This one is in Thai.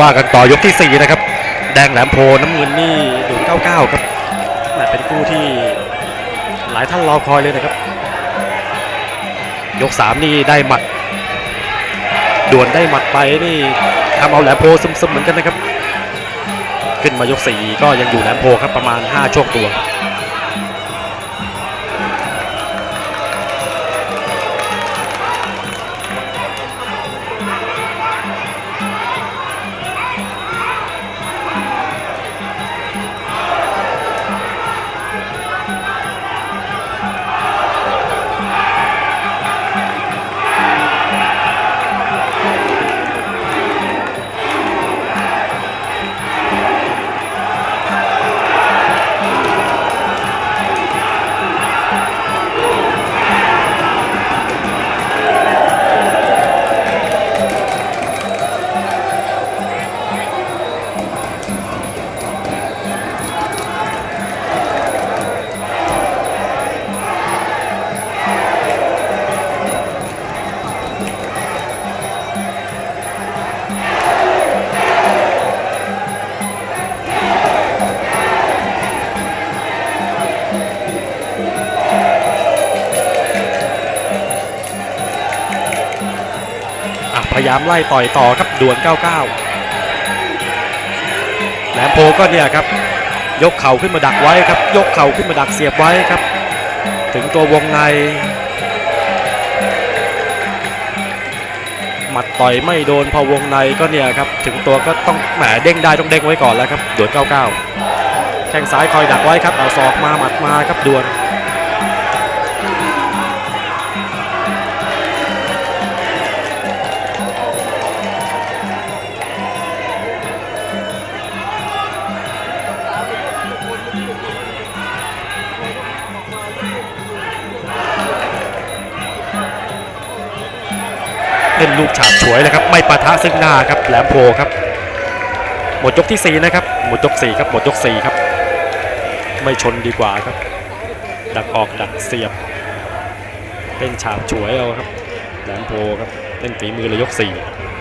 ว่ากันต่อยกที่ 4 นะครับ แดงแหลมโพน้ำเงินนี่ดุน99 ครับเป็นคู่ที่หลายท่านรอคอยเลยนะครับ ยก 3 นี่ได้หมัดด่วนได้หมัดไปนี่ทำเอาแหลมโพซึมๆเหมือนกันนะครับ ขึ้นมายก 4 ก็ยังอยู่แหลมโพครับประมาณ 5 ช่วงตัว พยายามไล่ต่อยต่อครับดวน99 แหลมโพก็เนี่ยครับ ยกเข่าขึ้นมาดักไว้ครับ ยกเข่าขึ้นมาดักเสียบไว้ครับ ถึงตัววงใน หมัดต่อยไม่โดนพอวงในก็เนี่ยครับ ถึงตัวก็ต้องแหมเด้งได้ต้องเด้งไว้ก่อนแล้วครับดวน99 แข้งซ้ายคอยดักไว้ครับ เอาศอกมาหมัดมาครับดวน เล่นลูกฉาบฉวยเลยครับไม่ปะทะซึ่งหน้าครับแหลมโพครับ หมดยกที่ 4 นะครับ หมดยก4ครับหมดยก4ครับ ไม่ชนดีกว่าครับ ดักออกดักเสียบเล่นฉาบฉวยเอาครับแหลมโพครับเล่นฝีมือเลยยก4